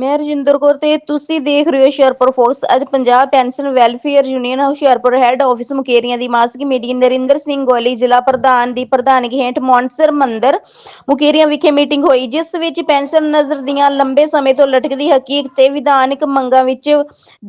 ਮੈਂ ਰਜਿੰਦਰ ਕੌਰ ਤੇ ਤੁਸੀਂ ਦੇਖ ਰਹੇ ਹੋ ਹੁਸ਼ਿਆਰਪੁਰ ਫੋਕਸ ਅੱਜ Punjab pension welfare union Hoshiarpur head office Mukerian ਦੀ ਮਾਸਿਕ ਮੀਟਿੰਗ। ਨਰਿੰਦਰ ਸਿੰਘ ਗੋਲੀ ਜ਼ਿਲ੍ਹਾ ਪ੍ਰਧਾਨ ਦੀ ਪ੍ਰਧਾਨਗੀ ਹੇਠ ਮੌਨਸਰ ਮੰਦਰ ਮੁਕੇਰੀਆਂ ਵਿਖੇ ਮੀਟਿੰਗ ਹੋਈ, ਜਿਸ ਵਿੱਚ ਪੈਨਸ਼ਨ ਨਜ਼ਰ ਦੀਆਂ ਲੰਬੇ ਸਮੇਂ ਤੋਂ ਲਟਕਦੀ ਹਕੀਕਤ ਤੇ ਵਿਧਾਨਿਕ ਮੰਗਾਂ ਵਿੱਚ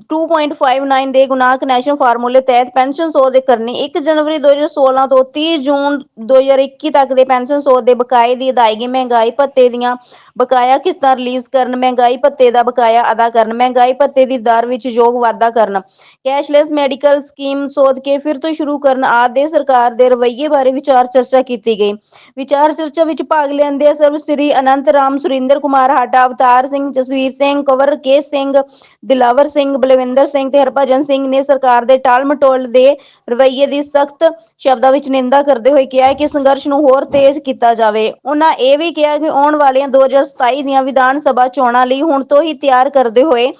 2.59 ਦੇ ਗੁਣਾਂਕ ਨੈਸ਼ਨਲ ਫਾਰਮੂਲੇ ਤਹਿਤ ਪੈਨਸ਼ਨ ਸੋਧ ਕਰਨੀ। 1 ਜਨਵਰੀ 2016 ਤੋਂ 30 ਜੂਨ 2021 ਤੱਕ ਦੇ ਪੈਨਸ਼ਨ ਸੋਧ ਦੇ ਬਕਾਏ ਦੀ ਅਦਾਇਗੀ, ਮਹਿੰਗਾਈ ਭੱਤੇ ਦੀਆਂ ਬਕਾਇਆ ਕਿਸ਼ਤਾਂ ਰਿਲੀਜ਼ ਕਰਨ, ਮਹਿੰਗਾਈ ਭੱਤੇ ਦਾ ਬਕਾਇਆ ਅਦਾ ਕਰਨ, ਮਹਿੰਗਾਈ ਭੱਤੇ ਦੀ ਦਰ ਵਿੱਚ ਯੋਗ ਵਾਧਾ ਕਰਨ, ਕੈਸ਼ਲੈਸ ਮੈਡੀਕਲ ਸਕੀਮ ਸੋਧ ਕੇ ਫਿਰ ਤੋਂ ਸ਼ੁਰੂ ਕਰਨ ਆਦਿ ਸਰਕਾਰ ਦੇ ਰਵੱਈਏ ਬਾਰੇ ਵਿਚਾਰ ਚਰਚਾ ਕੀਤੀ ਗਈ। ਵਿਚਾਰ ਚਰਚਾ ਵਿੱਚ ਭਾਗ ਲੈਂਦੇ ਸਰਵ ਸ੍ਰੀ ਅਨੰਤ ਰਾਮ ਸੁਰਿੰਦਰ ਕੁਮਾਰ ਹਾਟਾ ਅਵਤਾਰ ਸਿੰਘ, ਜਸਵੀਰ ਸਿੰਘ, ਕੰਵਰ ਕੇਸ ਸਿੰਘ, ਦਿਲਾਵਰ ਸਿੰਘ, ਬਲਵਿੰਦਰ ਸਿੰਘ ਤੇ ਹਰਭਜਨ ਸਿੰਘ ਨੇ ਸਰਕਾਰ ਦੇ ਟਾਲ ਮਟੋਲ ਦੇ ਰਵੱਈਏ ਦੀ ਸਖਤ ਸ਼ਬਦਾਂ ਵਿੱਚ ਨਿੰਦਾ ਕਰਦੇ ਹੋਏ ਕਿਹਾ ਕਿ ਸੰਘਰਸ਼ ਨੂੰ ਹੋਰ ਤੇਜ਼ ਕੀਤਾ ਜਾਵੇ। ਉਹਨਾਂ ਇਹ ਵੀ ਕਿਹਾ ਕਿ ਆਉਣ ਵਾਲੀਆਂ 2027 ਦੀਆਂ ਵਿਧਾਨ ਸਭਾ ਚੋਣਾਂ ਲਈ ਹੁਣ ਤੋਂ ਹੀ ਤਿਆਰ ਕਰਦੇ ਹੋਏ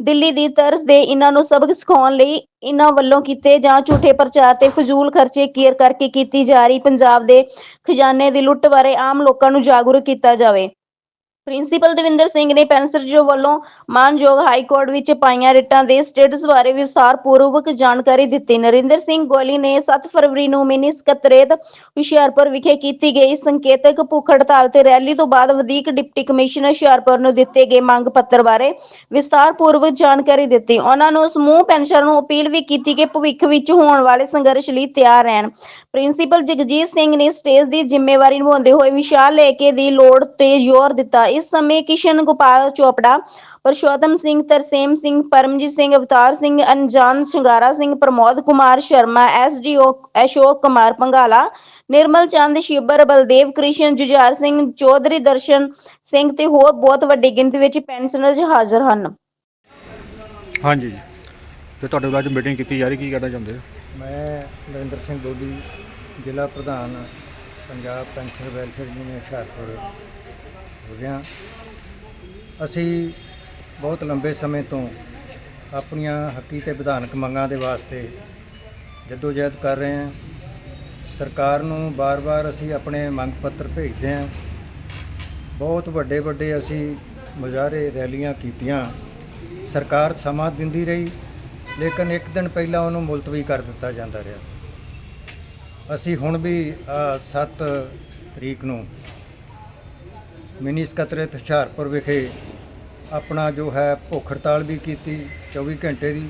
ਦਿੱਲੀ ਦੀ ਤਰਜ਼ ਦੇ ਇਹਨਾਂ ਨੂੰ ਸਬਕ ਸਿਖਾਉਣ ਲਈ ਇਹਨਾਂ ਵੱਲੋਂ ਕੀਤੇ ਜਾਂ ਝੂਠੇ ਪ੍ਰਚਾਰ ਤੇ ਫਜ਼ੂਲ ਖਰਚੇ ਕੇਅਰ ਕਰਕੇ ਕੀਤੀ ਜਾ ਰਹੀ ਪੰਜਾਬ ਦੇ ਖਜ਼ਾਨੇ ਦੀ ਲੁੱਟ ਬਾਰੇ ਆਮ ਲੋਕਾਂ ਨੂੰ ਜਾਗਰੂਕ ਕੀਤਾ ਜਾਵੇ। ਪ੍ਰਿੰਸੀਪਲ ਦਵਿੰਦਰ ਸਿੰਘ ਨੇ ਪੈਨਸਰਜੋ ਵੱਲੋਂ ਮਾਨਯੋਗ ਹਾਈ ਕੋਰਟ ਵਿੱਚ ਪਾਈਆਂ ਰਿਟਾਂ ਦੇ ਸਟੇਟਸ ਬਾਰੇ ਵਿਸਥਾਰਪੂਰਵਕ ਜਾਣਕਾਰੀ ਦਿੱਤੀ। ਨਰਿੰਦਰ ਸਿੰਘ ਗੋਲੀ ਨੇ 7 ਫਰਵਰੀ ਨੂੰ ਮਿਨੀ ਸਕੱਤਰੇਤ ਹੁਸ਼ਿਆਰਪੁਰ ਵਿਖੇ ਕੀਤੀ ਗਈ ਸੰਕੇਤਕ ਭੁੱਖ ਹੜਤਾਲ ਤੇ ਰੈਲੀ ਤੋਂ ਬਾਅਦ ਵਧੀਕ ਡਿਪਟੀ ਕਮਿਸ਼ਨਰ ਹੁਸ਼ਿਆਰਪੁਰ ਨੂੰ ਦਿੱਤੇ ਗਏ ਮੰਗ ਪੱਤਰ ਬਾਰੇ ਵਿਸਥਾਰਪੂਰਵਕ ਜਾਣਕਾਰੀ ਦਿੱਤੀ। ਉਹਨਾਂ ਨੂੰ ਸਮੂਹ ਪੈਨਸ਼ਨ ਨੂੰ ਅਪੀਲ ਵੀ ਕੀਤੀ ਕਿ ਭਵਿੱਖ ਵਿੱਚ ਹੋਣ ਵਾਲੇ ਸੰਘਰਸ਼ ਲਈ ਤਿਆਰ ਰਹਿਣ। ਪ੍ਰਿੰਸੀਪਲ ਜਗਜੀਤ ਸਿੰਘ ਨੇ ਸਟੇਜ ਦੀ ਜ਼ਿੰਮੇਵਾਰੀ ਨਿਭਾਉਂਦੇ ਹੋਏ ਵਿਸ਼ਾਲ ਲੇਕੇ ਦੀ ਲੋੜ ਤੇ ਜ਼ੋਰ ਦਿੱਤਾ। ਇਸ ਸਮੇਂ ਕਿਸ਼ਨ ਗੋਪਾਲ ਚੋਪੜਾ ਪਰਸ਼ੋਤਮ ਸਿੰਘ ਤਰਸੇਮ ਸਿੰਘ ਪਰਮਜੀਤ ਸਿੰਘ ਅਵਤਾਰ ਸਿੰਘ ਅਨਜਾਨ ਸ਼ਿੰਗਾਰਾ ਸਿੰਘ ਪ੍ਰਮੋਦ ਕੁਮਾਰ ਸ਼ਰਮਾ ਐਸਡੀਓ ਅਸ਼ੋਕ ਕੁਮਾਰ ਪੰਗਾਲਾ ਨਿਰਮਲ ਚੰਦ ਸ਼ਿਬਰ ਬਲਦੇਵ ਕ੍ਰਿਸ਼ਨ ਜੁਝਾਰ ਸਿੰਘ ਚੌਧਰੀ ਦਰਸ਼ਨ ਸਿੰਘ ਤੇ ਹੋਰ ਬਹੁਤ ਵੱਡੀ ਗਿਣਤੀ ਵਿੱਚ ਪੈਨਸ਼ਨਰਜ਼ ਹਾਜ਼ਰ ਹਨ। ਹਾਂਜੀ ਜੀ। ਤੇ ਤੁਹਾਡੇ ਵੱਲੋਂ ਅੱਜ ਮੀਟਿੰਗ ਕੀਤੀ ਜਾ ਰਹੀ ਕੀ ਕਹਿਣਾ ਚਾਹੁੰਦੇ ਹੋ? ਮੈਂ ਨਰਿੰਦਰ ਸਿੰਘ ਦੋਦੀ ਜ਼ਿਲ੍ਹਾ ਪ੍ਰਧਾਨ Punjab pension welfare union Hoshiarpur ਹੋ ਰਿਹਾ ਅਸੀਂ ਬਹੁਤ ਲੰਬੇ ਸਮੇਂ ਤੋਂ ਆਪਣੀਆਂ ਹੱਕੀ ਤੇ ਵਿਧਾਨਕ ਮੰਗਾਂ ਦੇ ਵਾਸਤੇ ਜਦੋਜਹਿਦ ਕਰ ਰਹੇ ਹਾਂ। ਸਰਕਾਰ ਨੂੰ ਬਾਰ-ਬਾਰ ਅਸੀਂ ਆਪਣੇ ਮੰਗ ਪੱਤਰ ਭੇਜਦੇ ਹਾਂ। ਬਹੁਤ ਵੱਡੇ ਵੱਡੇ ਅਸੀਂ ਮੁਜ਼ਾਹਰੇ ਰੈਲੀਆਂ ਕੀਤੀਆਂ। ਸਰਕਾਰ ਸਮਾਂ ਦਿੰਦੀ ਰਹੀ, ਲੇਕਿਨ ਇੱਕ ਦਿਨ ਪਹਿਲਾਂ ਉਹਨੂੰ ਮੁਲਤਵੀ ਕਰ ਦਿੱਤਾ ਜਾਂਦਾ ਰਿਹਾ। ਅਸੀਂ ਹੁਣ ਵੀ 7 ਤਰੀਕ ਨੂੰ ਮਿਨੀ ਸਕੱਤਰੇਤ ਹੁਸ਼ਿਆਰਪੁਰ ਵਿਖੇ ਆਪਣਾ ਜੋ ਹੈ ਭੁੱਖ ਹੜਤਾਲ ਵੀ ਕੀਤੀ 24 ਘੰਟੇ ਦੀ।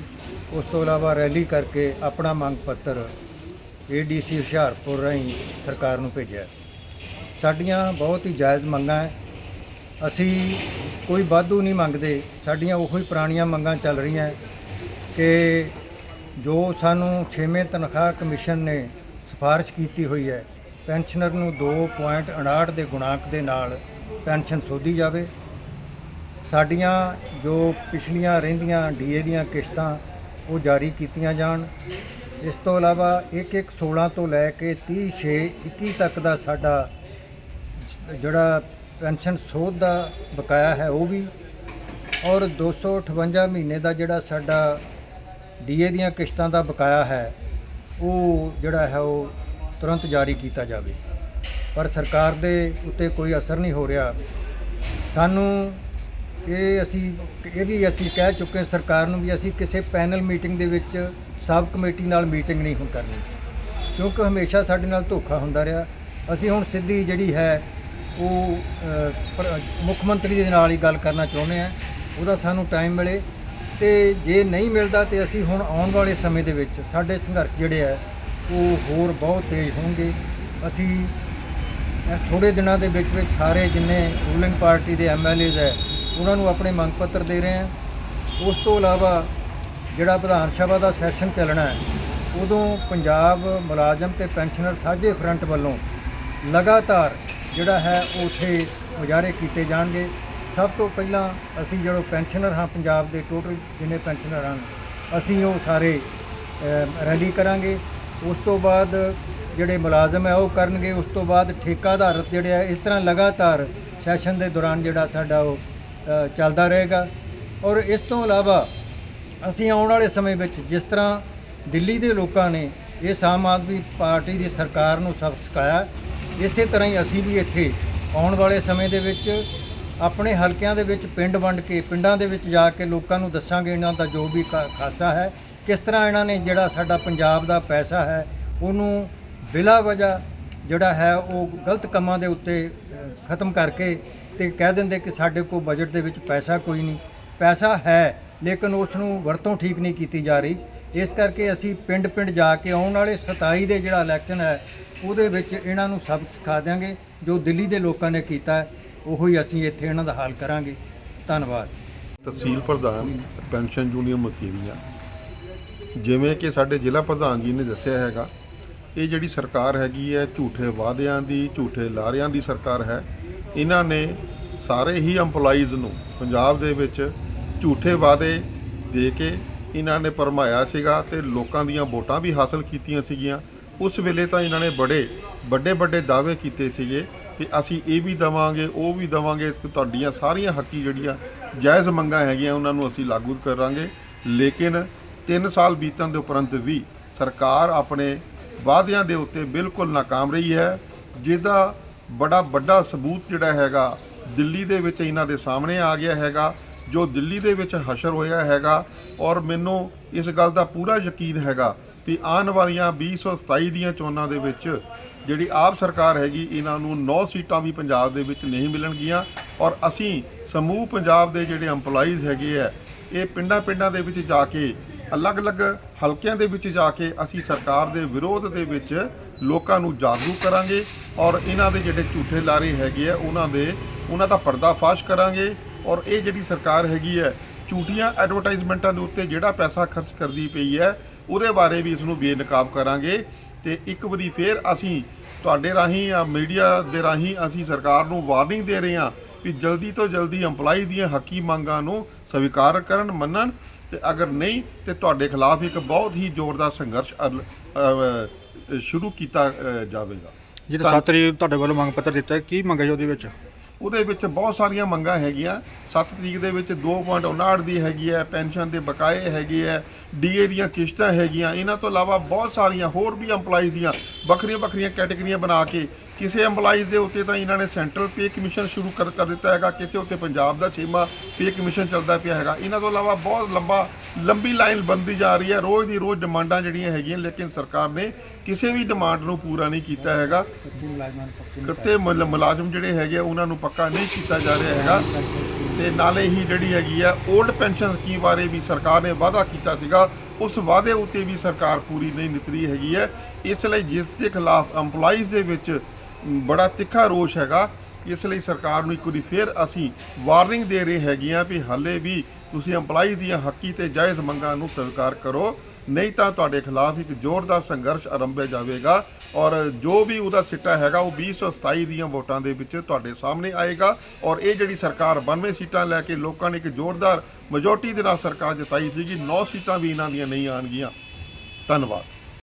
ਉਸ ਤੋਂ ਇਲਾਵਾ ਰੈਲੀ ਕਰਕੇ ਆਪਣਾ ਮੰਗ ਪੱਤਰ ਏਡੀਸੀ ਹੁਸ਼ਿਆਰਪੁਰ ਰਾਹੀਂ ਸਰਕਾਰ ਨੂੰ ਭੇਜਿਆ। ਸਾਡੀਆਂ ਬਹੁਤ ਹੀ ਜਾਇਜ਼ ਮੰਗਾਂ ਹੈ ਅਸੀਂ ਕੋਈ ਵਾਧੂ ਨਹੀਂ ਮੰਗਦੇ। ਸਾਡੀਆਂ ਉਹੋ ਹੀ ਪੁਰਾਣੀਆਂ ਮੰਗਾਂ ਚੱਲ ਰਹੀਆਂ ਕਿ ਜੋ ਸਾਨੂੰ 6ਵੇਂ ਤਨਖਾਹ ਕਮਿਸ਼ਨ ਨੇ ਸਿਫਾਰਿਸ਼ ਕੀਤੀ ਹੋਈ ਹੈ। ਪੈਨਸ਼ਨਰ ਨੂੰ 2.59 ਦੇ ਗੁਣਾਂਕ ਦੇ ਨਾਲ ਪੈਨਸ਼ਨ ਸੋਧੀ ਜਾਵੇ। ਸਾਡੀਆਂ ਜੋ ਪਿਛਲੀਆਂ ਰਹਿੰਦੀਆਂ ਡੀਏ ਦੀਆਂ ਕਿਸ਼ਤਾਂ ਉਹ ਜਾਰੀ ਕੀਤੀਆਂ ਜਾਣ। ਇਸ ਤੋਂ ਇਲਾਵਾ 1-1-16 ਤੋਂ ਲੈ ਕੇ 30-6-21 ਤੱਕ ਦਾ ਸਾਡਾ ਜਿਹੜਾ ਪੈਨਸ਼ਨ ਸੋਧ ਦਾ ਬਕਾਇਆ ਹੈ ਉਹ ਵੀ। ਔਰ 258 ਮਹੀਨੇ ਦਾ ਜਿਹੜਾ ਸਾਡਾ ਡੀਏ ਦੀਆਂ ਕਿਸ਼ਤਾਂ ਦਾ ਬਕਾਇਆ ਹੈ ਉਹ ਜਿਹੜਾ ਹੈ ਉਹ ਤੁਰੰਤ ਜਾਰੀ ਕੀਤਾ ਜਾਵੇ। ਪਰ ਸਰਕਾਰ ਦੇ ਉੱਤੇ ਕੋਈ ਅਸਰ ਨਹੀਂ ਹੋ ਰਿਹਾ। ਸਾਨੂੰ ਇਹ ਅਸੀਂ, ਇਹ ਵੀ ਅਸੀਂ ਕਹਿ ਚੁੱਕੇ ਸਰਕਾਰ ਨੂੰ ਵੀ ਅਸੀਂ ਕਿਸੇ ਪੈਨਲ ਮੀਟਿੰਗ ਦੇ ਵਿੱਚ ਸਬ ਕਮੇਟੀ ਨਾਲ ਮੀਟਿੰਗ ਨਹੀਂ ਹੁਣ ਕਰਨੀ। ਕਿਉਂਕਿ ਹਮੇਸ਼ਾ ਸਾਡੇ ਨਾਲ ਧੋਖਾ ਹੁੰਦਾ ਰਿਹਾ। ਅਸੀਂ ਹੁਣ ਸਿੱਧੀ ਜਿਹੜੀ ਹੈ ਉਹ ਮੁੱਖ ਮੰਤਰੀ ਦੇ ਨਾਲ ਹੀ ਗੱਲ ਕਰਨਾ ਚਾਹੁੰਦੇ ਆ ਉਹਦਾ ਸਾਨੂੰ ਟਾਈਮ ਮਿਲੇ। ਤੇ ਜੇ ਨਹੀਂ ਮਿਲਦਾ ਤੇ ਅਸੀਂ ਹੁਣ ਆਉਣ ਵਾਲੇ ਸਮੇਂ ਦੇ ਵਿੱਚ ਸਾਡੇ ਸੰਘਰਸ਼ ਜਿਹੜੇ ਆ, ਉਹ ਹੋਰ ਬਹੁਤ ਤੇਜ਼ ਹੋਣਗੇ। ਅਸੀਂ ਇਹ ਥੋੜੇ ਦਿਨਾਂ ਦੇ ਵਿੱਚ ਵਿੱਚ ਸਾਰੇ ਜਿੰਨੇ ਰੂਲਿੰਗ ਪਾਰਟੀ ਦੇ ਐਮਐਲਏਜ਼ ਹੈ, ਉਹਨਾਂ ਨੂੰ ਆਪਣੇ ਮੰਗ ਪੱਤਰ ਦੇ ਰਹੇ ਹਾਂ। ਉਸ ਤੋਂ ਇਲਾਵਾ ਜਿਹੜਾ ਵਿਧਾਨ ਸਭਾ ਦਾ ਸੈਸ਼ਨ ਚੱਲਣਾ ਹੈ, ਉਦੋਂ ਪੰਜਾਬ ਮੁਲਾਜ਼ਮ ਤੇ ਪੈਨਸ਼ਨਰ ਸਾਂਝੇ ਫਰੰਟ ਵੱਲੋਂ ਲਗਾਤਾਰ ਜਿਹੜਾ ਹੈ, ਉਹ ਉੱਥੇ ਮੁਜ਼ਾਹਰੇ ਕੀਤੇ ਜਾਣਗੇ। ਸਭ ਤੋਂ ਪਹਿਲਾਂ ਅਸੀਂ ਜਿਹੜੋ ਪੈਨਸ਼ਨਰ ਹਾਂ ਪੰਜਾਬ ਦੇ ਟੋਟਲ ਜਿੰਨੇ ਪੈਨਸ਼ਨਰ ਹਨ, ਅਸੀਂ ਉਹ ਸਾਰੇ ਰੈਲੀ ਕਰਾਂਗੇ। ਉਸ ਤੋਂ ਬਾਅਦ ਜਿਹੜੇ ਮੁਲਾਜ਼ਮ ਹੈ ਉਹ ਕਰਨਗੇ। ਉਸ ਤੋਂ ਬਾਅਦ ਠੇਕਾ ਆਧਾਰਿਤ ਜਿਹੜੇ ਆ ਇਸ ਤਰ੍ਹਾਂ ਲਗਾਤਾਰ ਸੈਸ਼ਨ ਦੇ ਦੌਰਾਨ ਜਿਹੜਾ ਸਾਡਾ ਉਹ ਚੱਲਦਾ ਰਹੇਗਾ। ਔਰ ਇਸ ਤੋਂ ਇਲਾਵਾ ਅਸੀਂ ਆਉਣ ਵਾਲੇ ਸਮੇਂ ਵਿੱਚ ਜਿਸ ਤਰ੍ਹਾਂ ਦਿੱਲੀ ਦੇ ਲੋਕਾਂ ਨੇ ਇਸ ਆਮ ਆਦਮੀ ਪਾਰਟੀ ਦੀ ਸਰਕਾਰ ਨੂੰ ਸਬਕ ਸਿਖਾਇਆ, ਇਸੇ ਤਰ੍ਹਾਂ ਹੀ ਅਸੀਂ ਵੀ ਇੱਥੇ ਆਉਣ ਵਾਲੇ ਸਮੇਂ ਦੇ ਵਿੱਚ ਆਪਣੇ ਹਲਕਿਆਂ ਦੇ ਵਿੱਚ ਪਿੰਡ ਵੰਡ ਕੇ, ਪਿੰਡਾਂ ਦੇ ਵਿੱਚ ਜਾ ਕੇ ਲੋਕਾਂ ਨੂੰ ਦੱਸਾਂਗੇ ਇਹਨਾਂ ਦਾ ਜੋ ਵੀ ਖਾ- ਖਾਸਾ ਹੈ, ਕਿਸ ਤਰ੍ਹਾਂ ਇਹਨਾਂ ਨੇ ਜਿਹੜਾ ਸਾਡਾ ਪੰਜਾਬ ਦਾ ਪੈਸਾ ਹੈ, ਉਹਨੂੰ ਬਿਲਾ ਵਜ੍ਹਾ ਜਿਹੜਾ ਹੈ ਉਹ ਗਲਤ ਕੰਮਾਂ ਦੇ ਉੱਤੇ ਖਤਮ ਕਰਕੇ ਤੇ ਕਹਿ ਦਿੰਦੇ ਕਿ ਸਾਡੇ ਕੋਲ ਬਜਟ ਦੇ ਵਿੱਚ ਪੈਸਾ ਕੋਈ ਨਹੀਂ। ਪੈਸਾ ਹੈ, ਲੇਕਿਨ ਉਸ ਨੂੰ ਵਰਤੋਂ ਠੀਕ ਨਹੀਂ ਕੀਤੀ ਜਾ ਰਹੀ। ਇਸ ਕਰਕੇ ਅਸੀਂ ਪਿੰਡ-ਪਿੰਡ ਜਾ ਕੇ ਆਉਣ ਵਾਲੇ 27 ਦੇ ਜਿਹੜਾ ਇਲੈਕਸ਼ਨ ਹੈ, ਉਹਦੇ ਵਿੱਚ ਇਹਨਾਂ ਨੂੰ ਸਬਕ ਸਿਖਾ ਦਿਆਂਗੇ, ਜੋ ਦਿੱਲੀ ਦੇ ਲੋਕਾਂ ਨੇ ਕੀਤਾ ਉਹੋ ਹੀ ਅਸੀਂ ਇੱਥੇ ਇਹਨਾਂ ਦਾ ਹਾਲ ਕਰਾਂਗੇ। ਧੰਨਵਾਦ। ਤਹਿਸੀਲ ਪ੍ਰਧਾਨ, ਪੈਨਸ਼ਨ ਯੂਨੀਅਨ ਮਕੀਰੀਆਂ ਜਿਵੇਂ ਕਿ ਸਾਡੇ ਜ਼ਿਲ੍ਹਾ ਪ੍ਰਧਾਨ ਜੀ ਨੇ ਦੱਸਿਆ ਹੈਗਾ, ਇਹ ਜਿਹੜੀ ਸਰਕਾਰ ਹੈਗੀ ਹੈ, ਝੂਠੇ ਵਾਅਦਿਆਂ ਦੀ, ਝੂਠੇ ਲਾਰਿਆਂ ਦੀ ਸਰਕਾਰ ਹੈ। ਇਹਨਾਂ ਨੇ ਸਾਰੇ ਹੀ EMPLOYEES ਨੂੰ ਪੰਜਾਬ ਦੇ ਵਿੱਚ ਝੂਠੇ ਵਾਅਦੇ ਦੇ ਕੇ ਇਹਨਾਂ ਨੇ ਪਰਮਾਇਆ ਸੀਗਾ ਤੇ ਲੋਕਾਂ ਦੀਆਂ ਵੋਟਾਂ ਵੀ ਹਾਸਲ ਕੀਤੀਆਂ ਸੀਗੀਆਂ। ਉਸ ਵੇਲੇ ਤਾਂ ਇਹਨਾਂ ਨੇ ਬੜੇ ਵੱਡੇ ਵੱਡੇ ਦਾਅਵੇ ਕੀਤੇ ਸੀਗੇ ਕਿ ਅਸੀਂ ਇਹ ਵੀ ਦਵਾਂਗੇ, ਉਹ ਵੀ ਦਵਾਂਗੇ ਤੁਹਾਡੀਆਂ ਸਾਰੀਆਂ ਹੱਕੀ ਜਿਹੜੀਆਂ ਜਾਇਜ਼ ਮੰਗਾਂ ਹੈਗੀਆਂ, ਉਹਨਾਂ ਨੂੰ ਅਸੀਂ ਲਾਗੂ ਕਰਾਂਗੇ। ਲੇਕਿਨ 3 ਸਾਲ ਬੀਤਣ ਦੇ ਉਪਰੰਤ ਵੀ ਸਰਕਾਰ ਆਪਣੇ ਵਾਅਦਿਆਂ ਦੇ ਉੱਤੇ ਬਿਲਕੁਲ ਨਾਕਾਮ ਰਹੀ ਹੈ। ਜਿਹਦਾ ਬੜਾ ਵੱਡਾ ਸਬੂਤ ਜਿਹੜਾ ਹੈਗਾ, ਦਿੱਲੀ ਦੇ ਵਿੱਚ ਇਹਨਾਂ ਦੇ ਸਾਹਮਣੇ ਆ ਗਿਆ ਹੈਗਾ, ਜੋ ਦਿੱਲੀ ਦੇ ਵਿੱਚ ਹਸ਼ਰ ਹੋਇਆ ਹੈਗਾ। ਔਰ ਮੈਨੂੰ ਇਸ ਗੱਲ ਦਾ ਪੂਰਾ ਯਕੀਨ ਹੈਗਾ ਵੀ ਆਉਣ ਵਾਲੀਆਂ 2027 ਦੀਆਂ ਚੋਣਾਂ ਦੇ ਵਿੱਚ ਜਿਹੜੀ ਆਪ ਸਰਕਾਰ ਹੈਗੀ, ਇਹਨਾਂ ਨੂੰ 9 ਸੀਟਾਂ ਵੀ ਪੰਜਾਬ ਦੇ ਵਿੱਚ ਨਹੀਂ ਮਿਲਣਗੀਆਂ ਔਰ ਅਸੀਂ ਸਮੂਹ ਪੰਜਾਬ ਦੇ ਜਿਹੜੇ EMPLOYEES ਹੈਗੇ ਆ, ਇਹ ਪਿੰਡਾਂ ਪਿੰਡਾਂ ਦੇ ਵਿੱਚ ਜਾ ਕੇ, ਅਲੱਗ-ਅਲੱਗ ਹਲਕਿਆਂ ਦੇ ਵਿੱਚ ਜਾ ਕੇ ਅਸੀਂ ਸਰਕਾਰ ਦੇ ਵਿਰੋਧ ਦੇ ਵਿੱਚ ਲੋਕਾਂ ਨੂੰ ਜਾਗਰੂਕ ਕਰਾਂਗੇ ਔਰ ਇਹਨਾਂ ਦੇ ਜਿਹੜੇ ਝੂਠੇ ਲਾਰੇ ਹੈਗੇ ਆ, ਉਹਨਾਂ ਦੇ, ਉਹਨਾਂ ਦਾ ਪਰਦਾਫਾਸ਼ ਕਰਾਂਗੇ ਔਰ ਇਹ ਜਿਹੜੀ ਸਰਕਾਰ ਹੈਗੀ ਹੈ ਝੂਠੀਆਂ ਐਡਵਰਟਾਈਜ਼ਮੈਂਟਾਂ ਦੇ ਉੱਤੇ ਜਿਹੜਾ ਪੈਸਾ ਖਰਚ ਕਰਦੀ ਪਈ ਹੈ ਉਹਦੇ ਬਾਰੇ ਵੀ ਇਸ ਨੂੰ ਬੇਨਕਾਬ ਕਰਾਂਗੇ ਤੇ ਇੱਕ ਵਾਰੀ ਫੇਰ ਅਸੀਂ ਤੁਹਾਡੇ ਰਾਹੀਂ ਜਾਂ ਮੀਡੀਆ ਦੇ ਰਾਹੀਂ ਅਸੀਂ ਸਰਕਾਰ ਨੂੰ ਵਾਰਨਿੰਗ ਦੇ ਰਹੇ ਹਾਂ ਵੀ ਜਲਦੀ ਤੋਂ ਜਲਦੀ EMPLOYEE ਦੀਆਂ ਹੱਕੀ ਮੰਗਾਂ ਨੂੰ ਸਵੀਕਾਰ ਕਰਨ, ਮੰਨਣ ਤੇ ਅਗਰ ਨਹੀਂ ਤੇ ਤੁਹਾਡੇ ਖਿਲਾਫ ਇੱਕ ਬਹੁਤ ਹੀ ਜ਼ੋਰਦਾਰ ਸੰਘਰਸ਼ ਸ਼ੁਰੂ ਕੀਤਾ ਜਾਵੇਗਾ। ਜਿਹੜਾ 7 ਤਰੀਕ ਤੁਹਾਡੇ ਵੱਲੋਂ ਮੰਗ ਪੱਤਰ ਦਿੱਤਾ ਕੀ ਮੰਗਿਆ ਜੀ ਉਹਦੇ ਵਿੱਚ? ਉਹਦੇ ਵਿੱਚ ਬਹੁਤ ਸਾਰੀਆਂ ਮੰਗਾਂ ਹੈਗੀਆਂ। 7 ਤਰੀਕ ਦੇ ਵਿੱਚ 2.59 ਦੀ ਹੈਗੀ ਹੈ, ਪੈਨਸ਼ਨ ਦੇ ਬਕਾਏ ਹੈਗੇ ਹੈ ਡੀਏ ਦੀਆਂ ਕਿਸ਼ਤਾਂ ਹੈਗੀਆਂ। ਇਹਨਾਂ ਤੋਂ ਇਲਾਵਾ ਬਹੁਤ ਸਾਰੀਆਂ ਹੋਰ ਵੀ EMPLOYEES ਦੀਆਂ ਵੱਖਰੀਆਂ ਵੱਖਰੀਆਂ ਕੈਟਾਗਰੀਆਂ ਬਣਾ ਕੇ ਕਿਸੇ EMPLOYEES ਦੇ ਉੱਤੇ ਤਾਂ ਇਹਨਾਂ ਨੇ ਸੈਂਟਰਲ ਪੇ ਕਮਿਸ਼ਨ ਸ਼ੁਰੂ ਕਰ ਕਰ ਦਿੱਤਾ ਹੈਗਾ, ਕਿਸੇ ਉੱਤੇ ਪੰਜਾਬ ਦਾ ਛੇਵਾਂ ਪੇ ਕਮਿਸ਼ਨ ਚੱਲਦਾ ਪਿਆ ਹੈਗਾ। ਇਹਨਾਂ ਤੋਂ ਇਲਾਵਾ ਬਹੁਤ ਲੰਬਾ ਲੰਬੀ ਲਾਈਨ ਬੰਦੀ ਜਾ ਰਹੀ ਹੈ। ਰੋਜ਼ ਦੀ ਰੋਜ਼ ਡਿਮਾਂਡਾਂ ਜਿਹੜੀਆਂ ਹੈਗੀਆਂ ਲੇਕਿਨ ਸਰਕਾਰ ਨੇ ਕਿਸੇ ਵੀ ਡਿਮਾਂਡ ਨੂੰ ਪੂਰਾ ਨਹੀਂ ਕੀਤਾ ਹੈਗਾ। ਕਿਤੇ ਮੁਲ- ਮੁਲਾਜ਼ਮ ਜਿਹੜੇ ਹੈਗੇ ਉਹਨਾਂ ਨੂੰ ਪੱਕਾ ਨਹੀਂ ਕੀਤਾ ਜਾ ਰਿਹਾ ਹੈਗਾ। ਤੇ ਨਾਲੇ ਹੀ ਜਿਹੜੀ ਹੈਗੀ ਆ 올ਡ ਪੈਨਸ਼ਨ ਸਕੀਮ ਬਾਰੇ ਵੀ ਸਰਕਾਰ ਨੇ ਵਾਅਦਾ ਕੀਤਾ ਸੀਗਾ। ਉਸ ਵਾਅਦੇ ਉੱਤੇ ਵੀ ਸਰਕਾਰ ਪੂਰੀ ਨਹੀਂ ਨਿਤਰੀ ਹੈਗੀ ਹੈ। ਇਸ ਲਈ ਜਿਸ ਦੇ ਖਿਲਾਫ EMPLOYEES ਦੇ ਵਿੱਚ ਬੜਾ ਤਿੱਖਾ ਰੋਸ਼ ਹੈਗਾ। ਇਸ ਲਈ ਸਰਕਾਰ ਨੂੰ ਇੱਕ ਵਾਰੀ ਫਿਰ ਅਸੀਂ ਵਾਰਨਿੰਗ ਦੇ ਰਹੇ ਹੈਗੇ ਆ ਵੀ ਹਾਲੇ ਵੀ ਤੁਸੀਂ EMPLOYEES ਦੀਆਂ ਹੱਕੀ ਤੇ ਜਾਇਜ਼ ਮੰਗਾਂ ਨੂੰ ਸਵੀਕਾਰ ਕਰੋ। ਨਹੀਂ ਤਾਂ ਤੁਹਾਡੇ ਖਿਲਾਫ ਇੱਕ ਜ਼ੋਰਦਾਰ ਸੰਘਰਸ਼ ਆਰੰਭਿਆ ਜਾਵੇਗਾ ਔਰ ਜੋ ਵੀ ਉਹਦਾ ਸਿੱਟਾ ਹੈਗਾ ਉਹ 2027 ਦੀਆਂ ਵੋਟਾਂ ਦੇ ਵਿੱਚ ਤੁਹਾਡੇ ਸਾਹਮਣੇ ਆਏਗਾ ਔਰ ਇਹ ਜਿਹੜੀ ਸਰਕਾਰ 92 ਸੀਟਾਂ ਲੈ ਕੇ ਲੋਕਾਂ ਨੇ ਇੱਕ ਜ਼ੋਰਦਾਰ ਮੈਜੋਰਟੀ ਦੇ ਨਾਲ ਸਰਕਾਰ ਜਿਤਾਈ ਸੀਗੀ 9 ਸੀਟਾਂ ਵੀ ਇਹਨਾਂ ਦੀਆਂ ਨਹੀਂ ਆਣਗੀਆਂ ਧੰਨਵਾਦ।